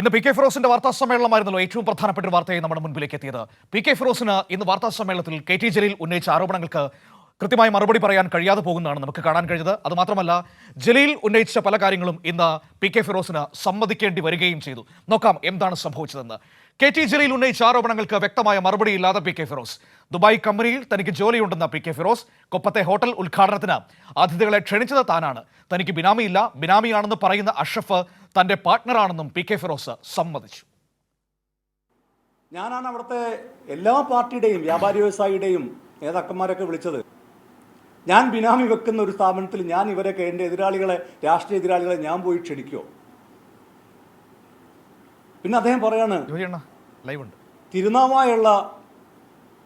ഇന്ന് P K ഫിറോസിന്റെ വാർത്താ സമ്മേളനമായിരുന്നല്ലോ ഏറ്റവും പ്രധാനപ്പെട്ട വാർത്തയായി നമ്മുടെ മുൻപിലേക്ക് എത്തിയത്. പി കെ ഫിറോസിന് ഇന്ന് വാർത്താ സമ്മേളനത്തിൽ കെ ടി ജലീൽ ഉന്നയിച്ച ആരോപണങ്ങൾക്ക് കൃത്യമായി മറുപടി പറയാൻ കഴിയാതെ പോകുന്നതാണ് നമുക്ക് കാണാൻ കഴിഞ്ഞത്. അതുമാത്രമല്ല ജലീൽ ഉന്നയിച്ച പല കാര്യങ്ങളും ഇന്ന് പി കെ ഫിറോസിന് സമ്മതിക്കേണ്ടി വരികയും ചെയ്തു. നോക്കാം എന്താണ് സംഭവിച്ചതെന്ന്. കെ ടി ജലീൽ ഉന്നയിച്ച ആരോപണങ്ങൾക്ക് വ്യക്തമായ മറുപടിയില്ലാതെ പി കെ ഫിറോസ്. ദുബായ് കമ്പനിയിൽ തനിക്ക് ജോലിയുണ്ടെന്ന പി കെ ഫിറോസ് കൊപ്പത്തെ ഹോട്ടൽ ഉദ്ഘാടനത്തിന് അതിഥികളെ ക്ഷണിച്ചത് താനാണ്. തനിക്ക് ബിനാമിയില്ല ബിനാമിയാണെന്ന് പറയുന്ന അഷഫ് തന്റെ പാർട്ട്ണറാണെന്നും പി കെ ഫിറോസ് സമ്മതിച്ചു. ഞാനാണ് അവിടുത്തെ എല്ലാ പാർട്ടിയുടെയും വ്യാപാരി വ്യവസായിയുടെയും നേതാക്കന്മാരൊക്കെ വിളിച്ചത്. ഞാൻ ബിനാമി വെക്കുന്ന ഒരു സ്ഥാപനത്തിൽ ഞാൻ ഇവരൊക്കെ എന്റെ എതിരാളികളെ രാഷ്ട്രീയ എതിരാളികളെ ഞാൻ പോയി ക്ഷണിക്കുമോ പിന്നെ അദ്ദേഹം പറയാണ് ലൈവ് ഉണ്ട്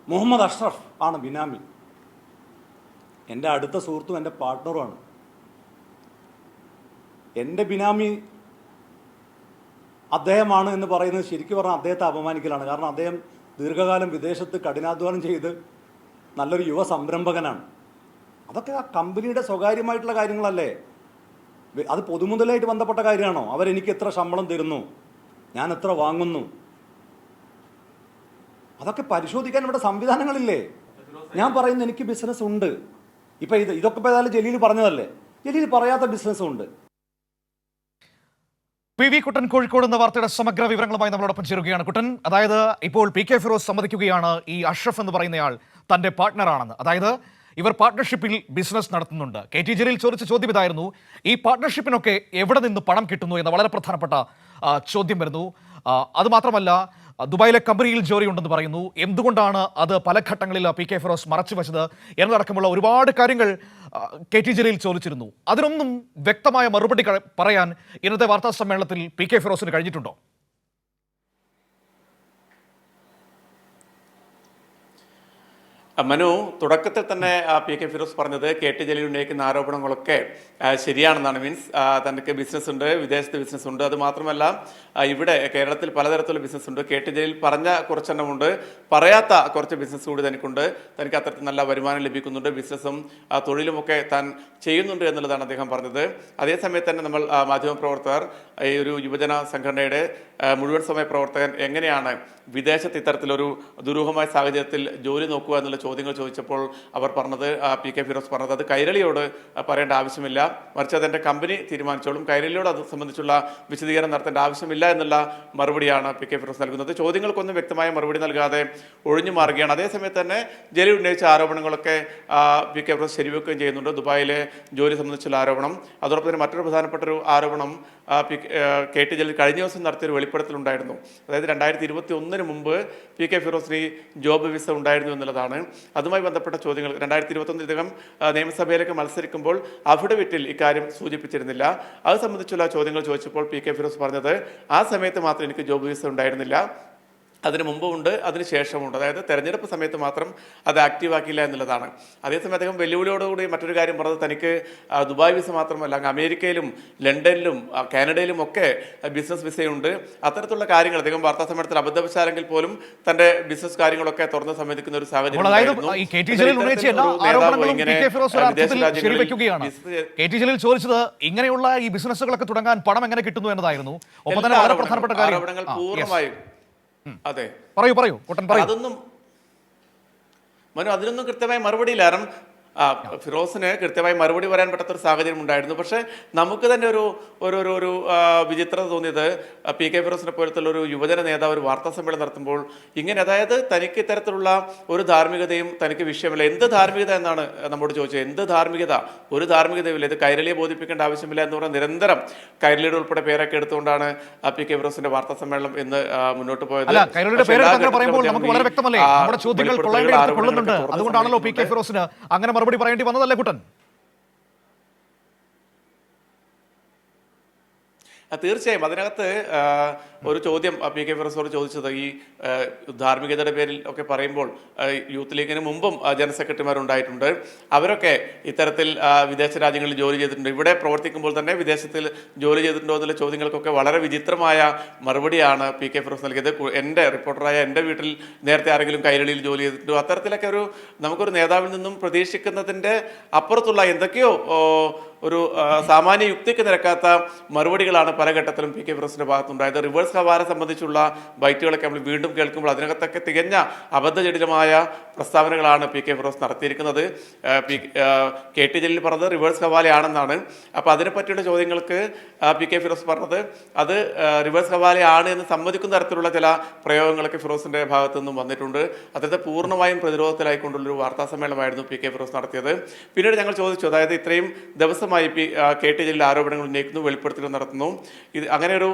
മുഹമ്മദ് അഷ്റഫ് ആണ് ബിനാമി എന്റെ അടുത്ത സുഹൃത്തും എന്റെ പാർട്ട്ണറുമാണ്. എന്റെ ബിനാമി അദ്ദേഹമാണ് എന്ന് പറയുന്നത് ശരിക്കും പറഞ്ഞാൽ അദ്ദേഹത്തെ അപമാനിക്കലാണ്. കാരണം അദ്ദേഹം ദീർഘകാലം വിദേശത്ത് കഠിനാധ്വാനം ചെയ്ത് നല്ലൊരു യുവ സംരംഭകനാണ്. അതൊക്കെ ആ കമ്പനിയുടെ സ്വകാര്യമായിട്ടുള്ള കാര്യങ്ങളല്ലേ? അത് പൊതുമുതലായിട്ട് ബന്ധപ്പെട്ട കാര്യമാണോ? അവരെനിക്ക് എത്ര ശമ്പളം തരുന്നു? ഞാൻ എത്ര വാങ്ങുന്നു? അതൊക്കെ പരിശോധിക്കാൻ ഇവിടെ സംവിധാനങ്ങളില്ലേ? ഞാൻ പറയുന്നു എനിക്ക് ബിസിനസ് ഉണ്ട്. ഇപ്പൊ ഇത് ഇതൊക്കെ ഇപ്പൊ ഏതായാലും ജലീൽ പറഞ്ഞതല്ലേ? ജലീൽ പറയാത്ത ബിസിനസ്സും ഉണ്ട്. പി വി കുട്ടൻ കോഴിക്കോട് എന്ന വാർത്തയുടെ സമഗ്ര വിവരങ്ങളുമായി നമ്മളോടൊപ്പം ചേരുകയാണ്. കുട്ടൻ അതായത് ഇപ്പോൾ പി കെ ഫിറോസ് സമ്മതിക്കുകയാണ് ഈ അഷ്റഫ് എന്ന് പറയുന്നയാൾ തന്റെ പാർട്ട്ണറാണെന്ന്. അതായത് ഇവർ പാർട്ട്ണർഷിപ്പിൽ ബിസിനസ് നടത്തുന്നുണ്ട്. കെ ടി ജലീൽ ചോദിച്ച ചോദ്യം ഇതായിരുന്നു. ഈ പാർട്ട്ണർഷിപ്പിനൊക്കെ എവിടെ നിന്ന് പണം കിട്ടുന്നു എന്ന വളരെ പ്രധാനപ്പെട്ട ചോദ്യം വരുന്നു. അതുമാത്രമല്ല ദുബായിലെ കമ്പനിയിൽ ജോലിയുണ്ടെന്ന് പറയുന്നു. എന്തുകൊണ്ടാണ് അത് പല ഘട്ടങ്ങളിൽ പി കെ ഫിറോസ് മറച്ചു വെച്ചത് എന്നതടക്കമുള്ള ഒരുപാട് കാര്യങ്ങൾ കെ ടി ജലീൽ ചോദിച്ചിരുന്നു. അതിനൊന്നും വ്യക്തമായ മറുപടി പറയാൻ ഇന്നത്തെ വാർത്താ സമ്മേളനത്തിൽ പി കെ ഫിറോസിന് കഴിഞ്ഞിട്ടുണ്ടോ? മനു തുടക്കത്തിൽ തന്നെ പി കെ ഫിറോസ് പറഞ്ഞത് കെ ടി ജലീൽ ഉന്നയിക്കുന്ന ആരോപണങ്ങളൊക്കെ ശരിയാണെന്നാണ് മീൻസ് തനിക്ക് ബിസിനസ് ഉണ്ട് വിദേശത്ത് ബിസിനസ് ഉണ്ട്. അത് മാത്രമല്ല ഇവിടെ കേരളത്തിൽ പലതരത്തിലുള്ള ബിസിനസ് ഉണ്ട്. കെ ടി ജലീൽ പറഞ്ഞ കുറച്ചെണ്ണമുണ്ട്. പറയാത്ത കുറച്ച് ബിസിനസ് കൂടി തനിക്കുണ്ട്. തനിക്ക് അത്തരത്തിൽ നല്ല വരുമാനം ലഭിക്കുന്നുണ്ട്. ബിസിനസ്സും തൊഴിലുമൊക്കെ താൻ ചെയ്യുന്നുണ്ട് എന്നുള്ളതാണ് അദ്ദേഹം പറഞ്ഞത്. അതേസമയത്ത് തന്നെ നമ്മൾ മാധ്യമ മാധ്യമപ്രവർത്തകർ ഈ ഒരു യുവജന സംഘടനയുടെ മുഴുവൻ സമയ പ്രവർത്തകൻ എങ്ങനെയാണ് വിദേശത്ത് ഇത്തരത്തിലൊരു ദുരൂഹമായ സാഹചര്യത്തിൽ ജോലി നോക്കുക എന്നുള്ള ചോദ്യങ്ങൾ ചോദിച്ചപ്പോൾ അവർ പറഞ്ഞത് പി കെ ഫിറോസ് പറഞ്ഞത് അത് കൈരളിയോട് പറയേണ്ട ആവശ്യമില്ല. മറിച്ച് അതെന്റെ കമ്പനി തീരുമാനിച്ചോളും. കൈരളിയോട് അത് സംബന്ധിച്ചുള്ള വിശദീകരണം നടത്തേണ്ട ആവശ്യമില്ല എന്നുള്ള മറുപടിയാണ് പി കെ ഫിറോസ് നൽകുന്നത്. ചോദ്യങ്ങൾക്കൊന്നും വ്യക്തമായ മറുപടി നൽകാതെ ഒഴിഞ്ഞു മാറുകയാണ്. അതേസമയത്ത് തന്നെ ജലീൽ ഉന്നയിച്ച ആരോപണങ്ങളൊക്കെ പി കെ ഫിറോസ് ശരിവെക്കുകയും ചെയ്യുന്നുണ്ട്. ദുബായിലെ ജോലി സംബന്ധിച്ചുള്ള ആരോപണം അതോടൊപ്പം തന്നെ മറ്റൊരു പ്രധാനപ്പെട്ട ഒരു ആരോപണം കെ- ടി ജലീൽ കഴിഞ്ഞ ദിവസം നടത്തിയൊരു വെളിപ്പെടുത്തലുണ്ടായിരുന്നു അതായത് രണ്ടായിരത്തി ഇരുപത്തി ഒന്നിന് മുമ്പ് പി കെ ഫിറോസിന് ജോബ് വിസ ഉണ്ടായിരുന്നു എന്നുള്ളതാണ്. അതുമായി ബന്ധപ്പെട്ട ചോദ്യങ്ങൾ രണ്ടായിരത്തി ഇരുപത്തൊന്നിൽ ഇദ്ദേഹം നിയമസഭയിലേക്ക് മത്സരിക്കുമ്പോൾ അഫിഡവിറ്റിൽ ഇക്കാര്യം സൂചിപ്പിച്ചിരുന്നില്ല. അത് സംബന്ധിച്ചുള്ള ചോദ്യങ്ങൾ ചോദിച്ചപ്പോൾ പി കെ ഫിറോസ് പറഞ്ഞത് ആ സമയത്ത് മാത്രം എനിക്ക് ജോബ് വിസ ഉണ്ടായിരുന്നില്ല. അതിന് മുമ്പുമുണ്ട് അതിന് ശേഷമുണ്ട്. അതായത് തെരഞ്ഞെടുപ്പ് സമയത്ത് മാത്രം അത് ആക്റ്റീവാക്കിയില്ല എന്നുള്ളതാണ്. അതേസമയം അദ്ദേഹം വെല്ലുവിളിയോടുകൂടി മറ്റൊരു കാര്യം പറഞ്ഞത് തനിക്ക് ദുബായ് വിസ മാത്രമല്ല അങ്ങ് അമേരിക്കയിലും ലണ്ടനിലും കാനഡയിലും ഒക്കെ ബിസിനസ് വിസയുണ്ട് അത്തരത്തിലുള്ള കാര്യങ്ങൾ അദ്ദേഹം വാർത്താ സമ്മേളനത്തിൽ അബദ്ധവശാലെങ്കിൽ പോലും തന്റെ ബിസിനസ് കാര്യങ്ങളൊക്കെ തുറന്ന് സമ്മതിക്കുന്ന ഒരു സാഹചര്യം ചോദിച്ചത് ഇങ്ങനെയുള്ള ഈ ബിസിനസ്സുകളൊക്കെ തുടങ്ങാൻ പണം എങ്ങനെ കിട്ടുന്നു എന്നതായിരുന്നു. ഒപ്പം തന്നെ വളരെ പ്രധാനപ്പെട്ട കാര്യം. പൂർണമായും അതെ. പറയൂ പറയൂ. കുട്ടൻ പറയൂ. അതൊന്നും മനു അതിനൊന്നും കൃത്യമായ മറുപടിയില്ല. കാരണം ഫിറോസിന് കൃത്യമായി മറുപടി പറയാൻ പറ്റാത്തൊരു സാഹചര്യം ഉണ്ടായിരുന്നു. പക്ഷേ നമുക്ക് തന്നെ ഒരു ഒരു ഒരു ഒരു വിചിത്രത തോന്നിയത് പി കെ ഫിറോസിനെ പോലത്തുള്ള ഒരു യുവജന നേതാവ് ഒരു വാർത്താ സമ്മേളനം നടത്തുമ്പോൾ ഇങ്ങനെ അതായത് തനിക്ക് ഇത്തരത്തിലുള്ള ഒരു ധാർമ്മികതയും തനിക്ക് വിഷയമില്ല. എന്ത് ധാർമ്മികത എന്നാണ് നമ്മോട് ചോദിച്ചത്. എന്ത് ധാർമ്മികത? ഒരു ധാർമ്മികതയുമില്ല. ഇത് കൈരളിയെ ബോധിപ്പിക്കേണ്ട ആവശ്യമില്ല എന്ന് പറഞ്ഞാൽ നിരന്തരം കൈരളിയുടെ ഉൾപ്പെടെ പേരൊക്കെ എടുത്തുകൊണ്ടാണ് പി കെ ഫിറോസിന്റെ വാർത്താ സമ്മേളനം ഇന്ന് മുന്നോട്ട് പോയത്. പറയുമ്പോൾ നമുക്ക് വളരെ വ്യക്തമല്ലേ? നമ്മുടെ ചോദ്യങ്ങൾ കൊള്ളുന്നുണ്ട്. അതുകൊണ്ടാണല്ലോ പി കെ ഫിറോസിന് അങ്ങനെ മറുപടി പറയേണ്ടി വന്നതല്ലേ കുട്ടൻ? തീർച്ചയായും. അതിനകത്ത് ഒരു ചോദ്യം പി കെ ഫിറസോട് ചോദിച്ചത് ഈ ധാർമ്മികതയുടെ പേരിൽ ഒക്കെ പറയുമ്പോൾ യൂത്ത് ലീഗിന് മുമ്പും ജനറൽ സെക്രട്ടറിമാരുണ്ടായിട്ടുണ്ട്. അവരൊക്കെ ഇത്തരത്തിൽ വിദേശ രാജ്യങ്ങളിൽ ജോലി ചെയ്തിട്ടുണ്ട്. ഇവിടെ പ്രവർത്തിക്കുമ്പോൾ തന്നെ വിദേശത്തിൽ ജോലി ചെയ്തിട്ടുണ്ടോ എന്നുള്ള ചോദ്യങ്ങൾക്കൊക്കെ വളരെ വിചിത്രമായ മറുപടിയാണ് പി കെ ഫിറോസ് നൽകിയത്. എന്റെ റിപ്പോർട്ടറായ എന്റെ വീട്ടിൽ നേരത്തെ ആരെങ്കിലും കൈരളിയിൽ ജോലി ചെയ്തിട്ടുണ്ടോ? അത്തരത്തിലൊക്കെ ഒരു നമുക്കൊരു നേതാവിൽ നിന്നും പ്രതീക്ഷിക്കുന്നതിന്റെ അപ്പുറത്തുള്ള എന്തൊക്കെയോ ഒരു സാമാന്യ യുക്തിക്ക് നിരക്കാത്ത മറുപടികളാണ് പല ഘട്ടത്തിലും പി കെ ഫിറോസിന്റെ ഭാഗത്തുണ്ടായത്. റിവേഴ്സ് ഹവാല സംബന്ധിച്ചുള്ള ബൈറ്റുകളൊക്കെ നമ്മൾ വീണ്ടും കേൾക്കുമ്പോൾ അതിനകത്തൊക്കെ തികഞ്ഞ അബദ്ധജടിലമായ പ്രസ്താവനകളാണ് പി കെ ഫിറോസ് നടത്തിയിരിക്കുന്നത്. പി കെ ടി ജലീൽ പറഞ്ഞത് റിവേഴ്സ് ഹവാലയാണെന്നാണ്. അപ്പോൾ അതിനെ പറ്റിയുള്ള ചോദ്യങ്ങൾക്ക് പി കെ ഫിറോസ് പറഞ്ഞത് അത് റിവേഴ്സ് ഹവാലയാണ് എന്ന് സമ്മതിക്കുന്ന തരത്തിലുള്ള ചില പ്രയോഗങ്ങളൊക്കെ ഫിറോസിന്റെ ഭാഗത്തു നിന്നും വന്നിട്ടുണ്ട്. അദ്ദേഹത്തെ പൂർണമായും പ്രതിരോധത്തിലായിക്കൊണ്ടുള്ളൊരു വാർത്താ സമ്മേളനമായിരുന്നു പി കെ ഫിറോസ് നടത്തിയത്. പിന്നീട് ഞങ്ങൾ ചോദിച്ചു അതായത് ഇത്രയും ദിവസമായി പി കെ ടി ജലീൽ ആരോപണങ്ങൾ ഉന്നയിക്കുന്നു വെളിപ്പെടുത്തലുകൾ നടത്തുന്നു. ഇത് അങ്ങനെ ഒരു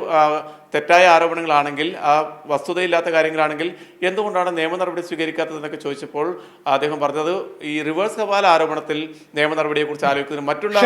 തെറ്റായ ആരോപണങ്ങളാണെങ്കിൽ ആ വസ്തുതയില്ലാത്ത കാര്യങ്ങളാണെങ്കിൽ എന്തുകൊണ്ടാണ് നിയമ നടപടി സ്വീകരിക്കാത്തതെന്നൊക്കെ ചോദിച്ചപ്പോൾ അദ്ദേഹം പറഞ്ഞത് ഈ റിവേഴ്സ് ഹവാല ആരോപണത്തിൽ നിയമ നടപടിയെക്കുറിച്ച് ആലോചിക്കുന്നതിന് മറ്റുള്ള